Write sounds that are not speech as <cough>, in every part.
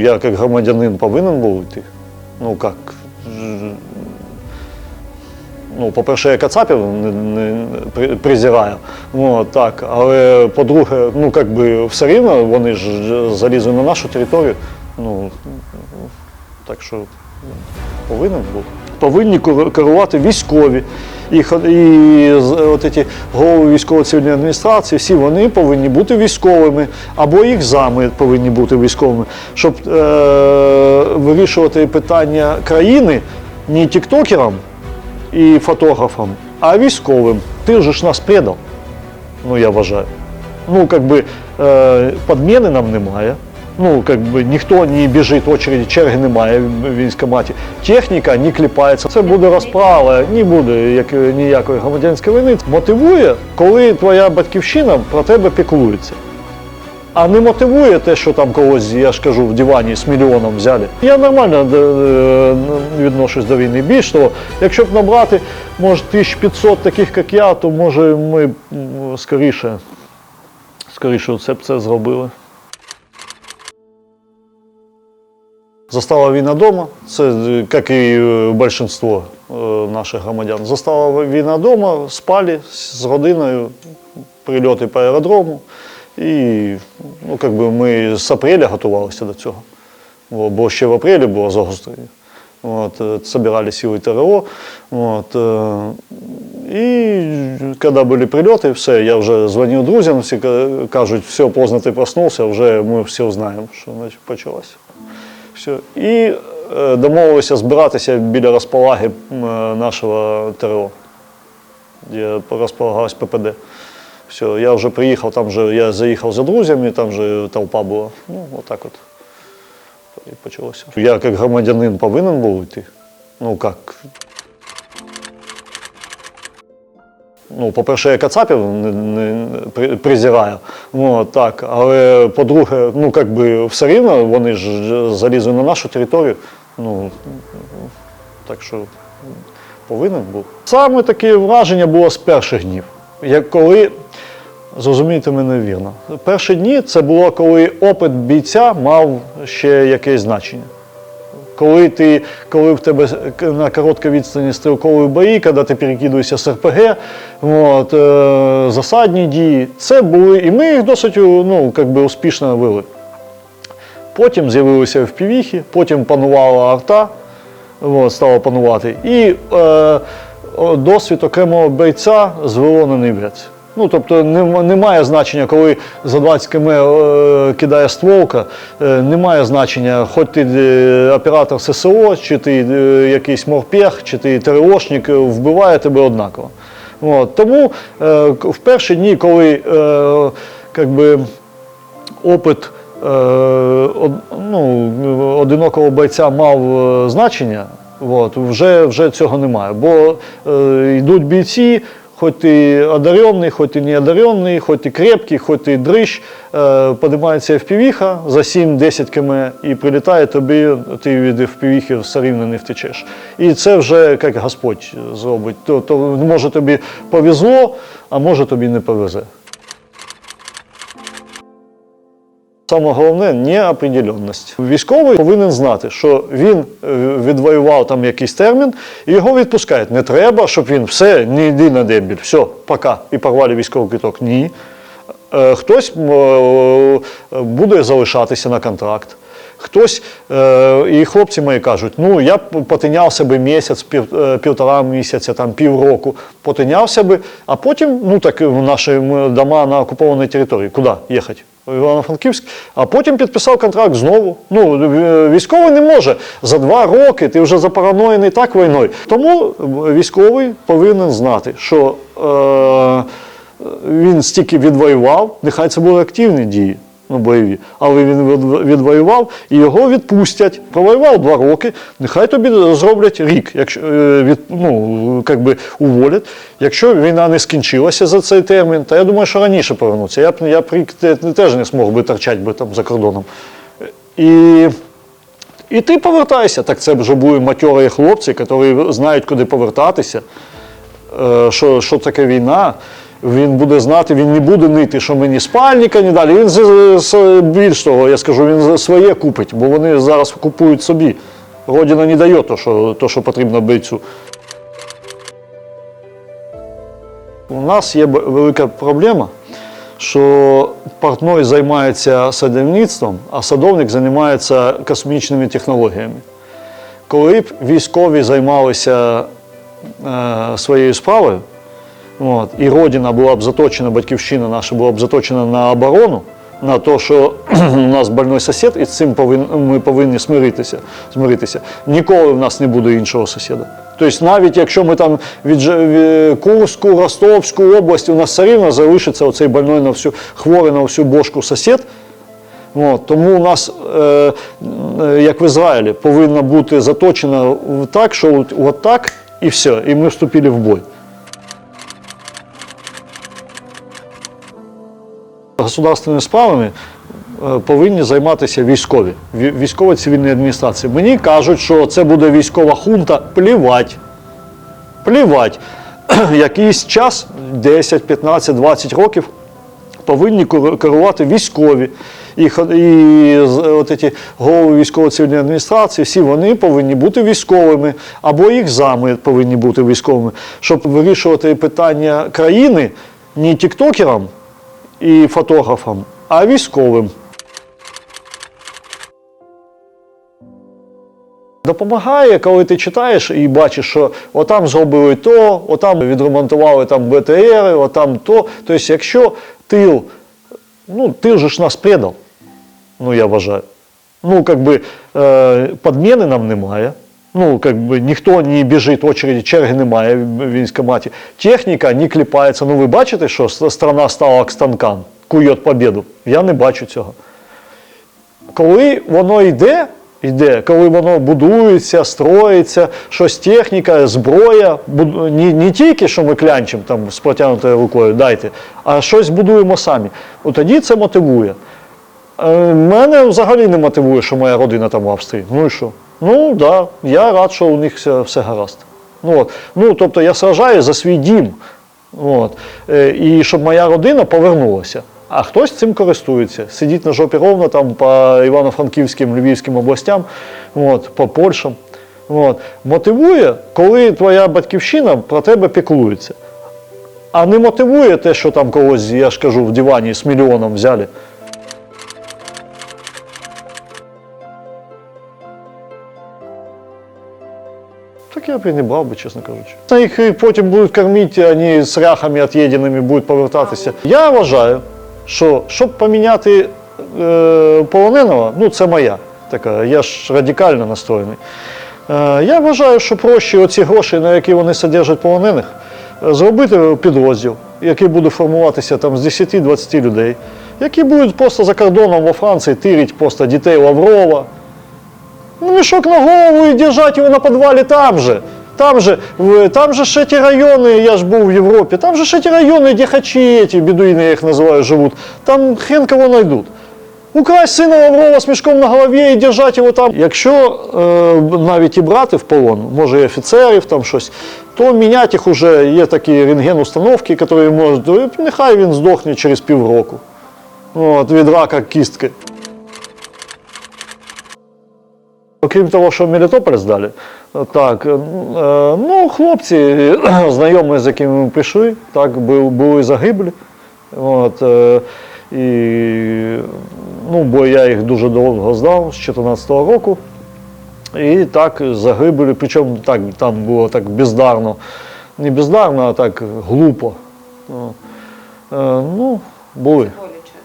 Я як громадянин повинен був йти. Ну як. Ну, по-перше, я Кацапів не, не при- презираю. Ну, так. Але по-друге, ну як би все рівно вони ж залізли на нашу територію. Ну, так що повинен був. Повинні керувати військові. І, і от ці голови військово-цивільної адміністрації, всі вони повинні бути військовими, або їх зами повинні бути військовими, щоб е- вирішувати питання країни не тіктокерам і фотографам, а військовим. Ти ж нас предав, ну я вважаю. Ну, бы, е, подміни нам немає. Ну, как бы ніхто не біжить, очереді, черги немає в військкоматі. Техніка не кліпається. Це буде розправа, не буде як, ніякої громадянської війни. Мотивує, коли твоя батьківщина про тебе піклується. А не мотивує те, що там когось, я ж кажу, в дивані з мільйоном взяли. Я нормально е, відношусь до війни. Більш того, якщо б набрати, може, 1500 таких, як я, то може ми скоріше, скоріше це б це зробили. Застала війна вдома, це е, як і е, більшість е, наших громадян. Застала війна вдома, спали з родиною, прильоти по аеродрому. І ну, как би ми з апреля готувалися до цього. Бо, ще в апрелі було загострення. От, собирали силы ТРО. От, і коли були прильоти, все, я вже дзвонив друзям, всі ка- кажуть, все, поздно ти проснувся, вже ми всі знаємо, що значить, почалося. Все. І е, домовилися збиратися біля розполаги е, нашого ТРО, де розполагалось ППД. Все, я вже приїхав, там вже я заїхав за друзями, там вже толпа була. Ну, отак от. І почалося. Я як громадянин повинен був йти. Ну як. Ну, по-перше, я Кацапів не, не при- презираю. Ну, так. Але по-друге, ну як би все рівно вони ж залізли на нашу територію. Ну, так що повинен був. Саме таке враження було з перших днів. Як коли, зрозумійте мене вірно, перші дні це було, коли опит бійця мав ще якесь значення. Коли, ти, коли в тебе на короткій відстані стрілкові бої, коли ти перекидуєшся з РПГ, от, е, засадні дії, це були, і ми їх досить ну, как би, успішно вели. Потім з'явилися впівіхи, потім панувала арта, от, стала панувати. І е, досвід окремого бойця звело на нивець. Ну, тобто нем- немає значення, коли за 20 км е, кидає стволка, е, немає значення, хоч ти е, оператор ССО, чи ти якийсь морпех, чи ти ТРОшник, вбиває тебе однаково. От, тому в перші дні, коли е, би, опит ну, одинокого бойця мав значення, от, вже, вже цього немає. Бо йдуть бійці, хоч ти одаренный, хоч ти не одаренний, хоч ти крепкий, хоч ти дрищ, е, подимається FPV за 7-10 км і прилітає тобі, ти від FPV все рівно не втечеш. І це вже як Господь зробить. То, то може тобі повезло, а може тобі не повезе. Саме головне неопределенність. Військовий повинен знати, що він е, відвоював там якийсь термін і його відпускають. Не треба, щоб він все, не йди на дебіль, все, пока. І порвали військовий квиток. Ні. Е, Хтось е, буде залишатися на контракт. Хтось, е, і хлопці мої кажуть, ну я потинявся би місяць, пів, е, півтора місяця, там півроку, потинявся би, а потім, ну так в наші дома на окупованій території, куди їхати? Івано-Франківськ, а потім підписав контракт знову. Ну, військовий не може за два роки, ти вже запараноєний так війною. Тому військовий повинен знати, що е, він стільки відвоював, нехай це були активні дії. Ну, бойові, але він відвоював і його відпустять. Провоював два роки, нехай тобі зроблять рік, якщо е, від, ну, як би уволять. Якщо війна не скінчилася за цей термін, то я думаю, що раніше повернуться. Я б я б рік теж не змог би торчати би там за кордоном. І і ти повертайся. Так це вже були матьорі хлопці, які знають, куди повертатися, е, що, що таке війна. Він буде знати, він не буде нити, що мені спальника не далі. Він з- більш того, я скажу, він своє купить, бо вони зараз купують собі. Родина не дає то, що, то, що потрібно бійцю. У нас є велика проблема, що портной займається садівництвом, а садовник займається космічними технологіями. Коли б військові займалися е, своєю справою, от, і родина була б заточена, батьківщина наша була б заточена на оборону, на те, що <clears throat> у нас больний сусід, і з цим ми повинні смиритися, смиритися. Ніколи в нас не буде іншого сусіда. Тобто, навіть якщо ми там від Курську, Ростовську область, у нас все рівно залишиться оцей больной на всю хворий на всю бошку сусід. От, тому у нас, е, е, як в Ізраїлі, повинна бути заточена так, що от, от так і все, і ми вступили в бой. Государственними справами е, повинні займатися військові, військово-цивільні адміністрації. Мені кажуть, що це буде військова хунта, плівать. Плівать. <clears throat> Якийсь час, 10, 15, 20 років, повинні керувати військові. І, і от ці голови військово-цивільної адміністрації, всі вони повинні бути військовими, або їх зами повинні бути військовими, щоб вирішувати питання країни не тіктокерам і фотографам, а військовим. Допомагає, коли ти читаєш і бачиш, що отам зробили то, отам відремонтували там БТРи, отам то. Тобто, якщо тил, ну тил же ж нас предав, ну я вважаю. Ну, как би, е, підміни нам немає. Ну, как би, ніхто не біжить, очереді, черги немає в військкоматі. Техніка не кліпається. Ну, ви бачите, що страна стала як станкан, кують побіду? Я не бачу цього коли воно йде, йде, коли воно будується, строїться, щось техніка, зброя, не, не тільки, що ми клянчимо там з протягнутою рукою, дайте, а щось будуємо самі. От тоді це мотивує. Е, Мене взагалі не мотивує, що моя родина там в Австрії. Ну і що? Ну да, я рад, що у них все, все гаразд. Ну, от. ну, тобто я сражаю за свій дім. От. Е, І щоб моя родина повернулася. А хтось цим користується. Сидіть на жопі ровно там по Івано-Франківським, Львівським областям, от, по Польщам. От. Мотивує, коли твоя батьківщина про тебе піклується. А не мотивує те, що там когось, я ж кажу, в дивані з мільйоном взяли. Я б і не брав би, чесно кажучи. Їх потім будуть кормити, вони з ряхами від'єденими будуть повертатися. Я вважаю, що щоб поміняти е, полоненого, ну це моя така, я ж радикально настроєний. Е, я вважаю, що проще оці гроші, на які вони содержать полонених, е, зробити підрозділ, який буде формуватися там з 10-20 людей, які будуть просто за кордоном во Франції тирить просто дітей Лаврова, мешок на голову и держать его на подвале там же. Там же, в- там же ж эти районы, я ж был в Европе, там же ж эти районы, где хачи эти, бедуины я их называю, живут. Там хрен кого найдут. Украсть сина Лаврова з мішком на голові і держати його там. Якщо е, навіть і брати в полон, може і офіцерів там щось, то міняти їх уже є такі рентген-установки, які можуть, е, нехай він здохне через півроку. От, від рака кістки. Окрім того, що Мелітополь здали, так, е, ну, хлопці, <clears throat> знайомі, з якими ми пішли, так, були загиблі. От, е, і, ну, бо я їх дуже довго знав, з 2014 року. І так загибелі, причому так, там було так бездарно. Не бездарно, а так глупо. Е, ну були.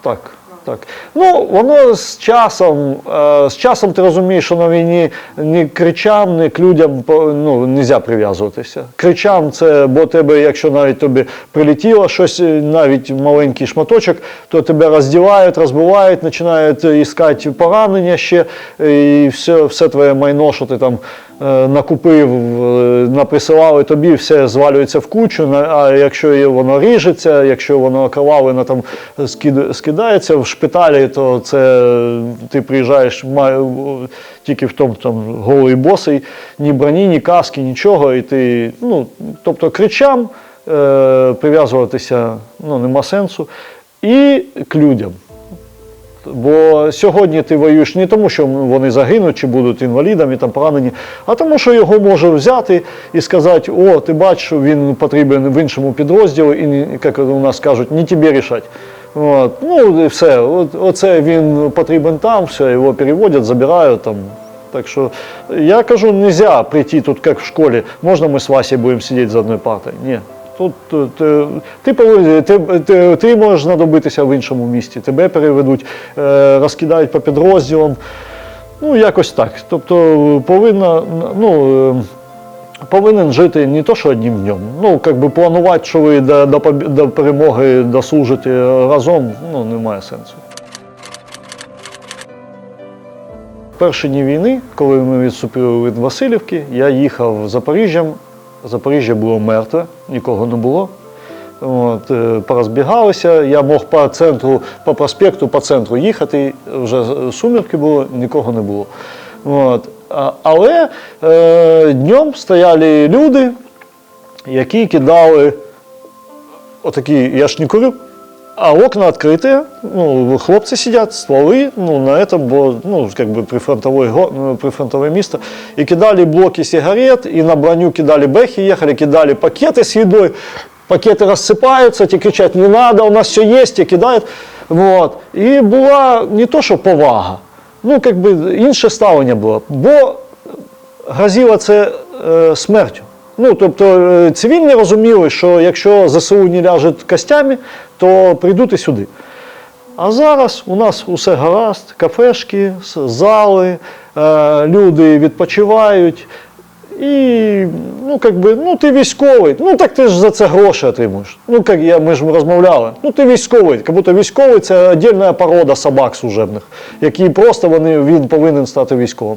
Так, так. Ну, воно з часом, е, з часом ти розумієш, що на війні ні кричам, ні к людям ну, не можна прив'язуватися. Кричам це, бо тебе, якщо навіть тобі прилетіло щось, е, навіть маленький шматочок, то тебе роздівають, розбивають, починають іскати поранення ще, і все, все твоє майно, що ти там накупив, е, наприсилали тобі, все звалюється в кучу. А якщо воно ріжеться, якщо воно окровавлено там скидається в шпиталі, то це е, ти приїжджаєш ма- тільки в тому там голий босий, ні броні, ні каски, нічого. І ти, ну, тобто кричам е, прив'язуватися ну, нема сенсу. І к людям. Бо сьогодні ти воюєш не тому, що вони загинуть чи будуть інвалідами там поранені, а тому, що його може взяти і сказати: о, ти бачиш, він потрібен в іншому підрозділі, і як у нас кажуть, не тобі рішать. От. Ну і все, От, оце він потрібен там, все, його переводять, забирають там. Так що я кажу, нельзя прийти тут, як в школі, можна ми з Васей будемо сидіти за одною партою? Ні. Тут е, ти, ти, ти, ти можеш знадобитися в іншому місті, тебе переведуть, е, розкидають по підрозділам. Ну, якось так. Тобто повинна, ну, е, повинен жити не то, що одним днем. Ну, як би планувати, що ви до, до, до перемоги дослужите разом, ну, немає сенсу. Перші дні війни, коли ми відступили від Васильівки, я їхав Запоріжжям. Запоріжжя було мертве, нікого не було. От, е, порозбігалися. Я мог по центру, по проспекту, по центру їхати, вже сумірки було, нікого не було. От. Але е, днем стояли люди, які кидали отакі, я ж не курю, а окна открытые, ну, хлопцы сидят, стволы, ну, на этом было, ну, как бы прифронтовое, го- ну, прифронтовое место, и кидали блоки сигарет, и на броню кидали бэхи, ехали, кидали пакеты с едой, пакеты рассыпаются, те кричат, не надо, у нас все есть, и кидают, вот. І була не то, що повага, ну, как би інше ставлення було, бо грозило це е, смертю. Ну, тобто е, цивільні розуміли, що якщо ЗСУ не ляжуть костями, то прийдуть і сюди. А зараз у нас усе гаразд, кафешки, зали, е, люди відпочивають. І ну, как би, ну ти військовий, ну так ти ж за це гроші отримуєш. Ну, як я, ми ж розмовляли. Ну ти військовий, як будто військовий це віддільна порода собак служебних, які просто вони, він повинен стати військовим.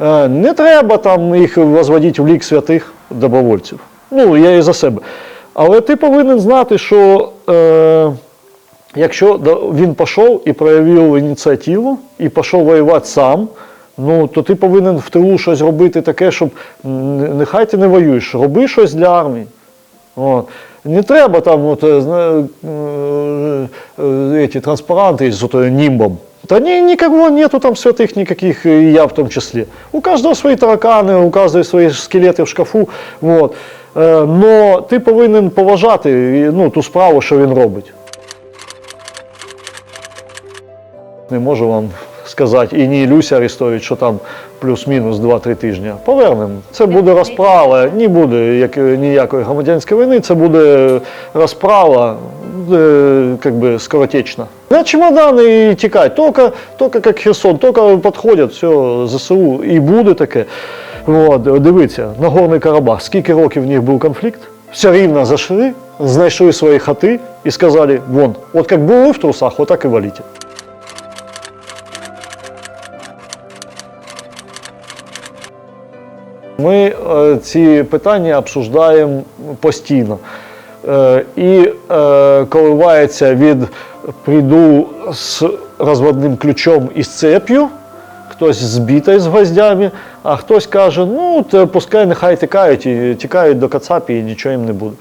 Е, не треба там їх возводити в лік святих добровольців. Ну, я і за себе. Але ти повинен знати, що е, якщо він пішов і проявив ініціативу, і пішов воювати сам, ну то ти повинен в тилу щось робити таке, щоб нехай ти не воюєш, роби щось для армії. От. Не треба там от, е, зна- е, е, эти транспаранти з німбом. Та ні, никого нету там святых никаких, и я в том числе. У каждого свои таракани, у каждого свої скелети в шкафу. Вот. Е, Но ти повинен поважати ну, ту справу, що він робить. Не можу вам сказати, і не Ілюся Арестович, що там плюс-мінус 2-3 тижні. Повернемо. Це буде розправа, не буде ніякої громадянської війни, це буде розправа, е, как би, скоротечна. На чемоданы і тікать, тільки, тільки як Херсон, тільки підходять, все, ЗСУ, і буде таке. От, дивіться, Нагорний Карабах, скільки років в них був конфлікт, все рівно зайшли, знайшли свої хати і сказали, вон, от як були в трусах, отак і валіть. Ми е, ці питання обсуждаємо постійно. Е, і е, коливається від прийду з розводним ключом і з цеп'ю, хтось збитий з гвоздями, а хтось каже, ну, то пускай нехай тікають і тікають до Кацапі і нічого їм не буде.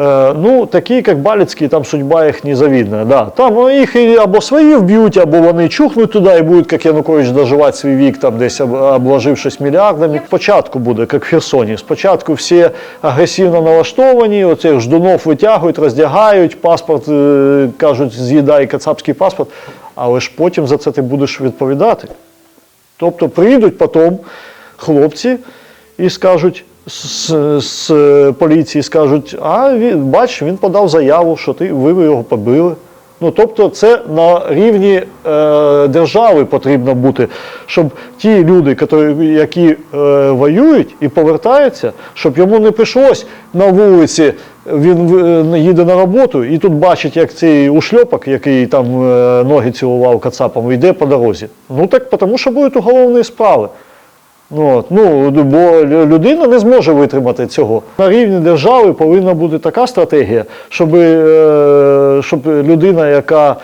Е, ну, такі, як Балицькі, там судьба їх незавідна. Да. Там ну, їх або свої вб'ють, або вони чухнуть туди і будуть, як Янукович, доживати свій вік, там десь обложившись мільярдами. Спочатку буде, як в Херсоні. Спочатку всі агресивно налаштовані, оцих ждунов витягують, роздягають, паспорт, е, кажуть, з'їдай кацапський паспорт, але ж потім за це ти будеш відповідати. Тобто прийдуть потім хлопці і скажуть з, з поліції, скажуть, а він, бач, він подав заяву, що ти, ви його побили. Ну, тобто це на рівні е, держави потрібно бути, щоб ті люди, які, які е, воюють і повертаються, щоб йому не прийшлось на вулиці, він е, їде на роботу і тут бачить, як цей ушльопок, який там е, ноги цілував кацапом, йде по дорозі. Ну так тому що будуть уголовні справи. От, ну, бо людина не зможе витримати цього. На рівні держави повинна бути така стратегія, щоб, е, щоб людина, яка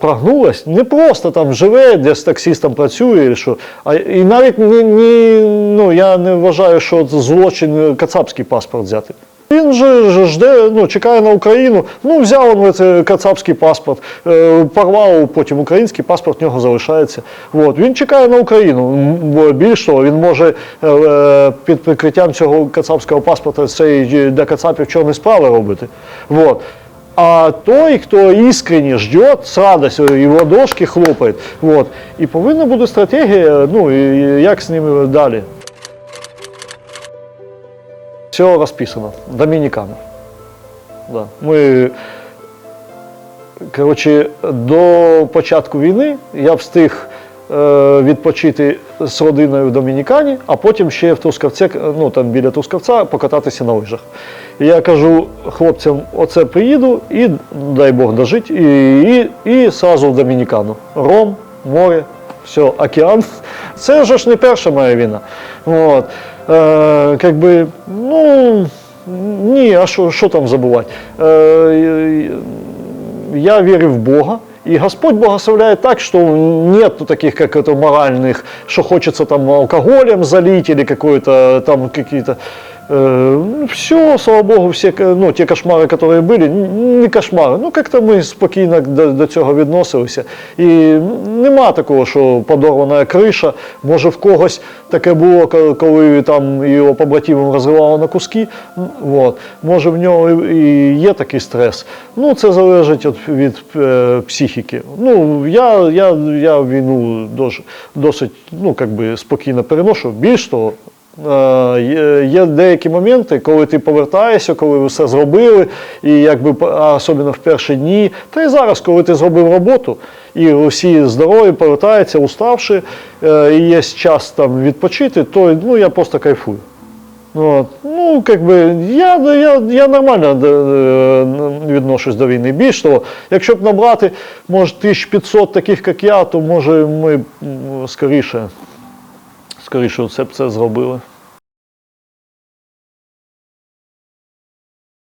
прагнулась, не просто там живе, де з таксістом працює, що, а і навіть ні, ні, ну, я не вважаю, що злочин е, кацапський паспорт взяти. Він же жде, ну, чекає на Україну. Ну, взяв він кацапський паспорт, е, порвав потім український паспорт, в нього залишається. От. Він чекає на Україну. Більш того, він може е, е, під прикриттям цього кацапського паспорта цей для кацапів чорні справи робити. Вот. А той, хто іскренне ждет, з радостью і в ладошки хлопає. Вот. І повинна бути стратегія, ну, як з ними далі. Все розписано. Домінікани. Да. Ми, коротше, до початку війни я встиг е, відпочити з родиною в Домінікані, а потім ще в Трускавці, ну там біля Трускавця, покататися на лижах. І я кажу хлопцям: оце приїду і дай Бог дожить, і, і, і сразу в Домінікану. Ром, море, все, океан. <laughs> Це вже ж не перша моя війна. От. Е, как би, ну, ні, а що там забувати? Е, я верю в Бога, и Господь благословляет так, что нет таких, как это, моральных, что хочется там алкоголем залить или какое-то там какие-то... все, слава Богу, все ну, ті кошмари, які були, не кошмари. Ну, як-то ми спокійно до, до цього відносилися. І нема такого, що подорвана криша. Може, в когось таке було, коли там його побратимам розривало на куски. Вот. Може, в нього і є такий стрес. Ну, це залежить від, від е, психіки. Ну, я, я, я війну досить, ну, би, спокійно переношу. Більш того, Є, є деякі моменти, коли ти повертаєшся, коли ви все зробили, і якби особливо в перші дні. Та й зараз, коли ти зробив роботу, і всі здорові повертаються, уставши, е, і є час там відпочити, то ну, я просто кайфую. От. Ну, как я, я, я нормально е, відношусь до війни. Більш того, якщо б набрати, може, 1500 таких, як я, то може ми скоріше, скоріше це б це зробили.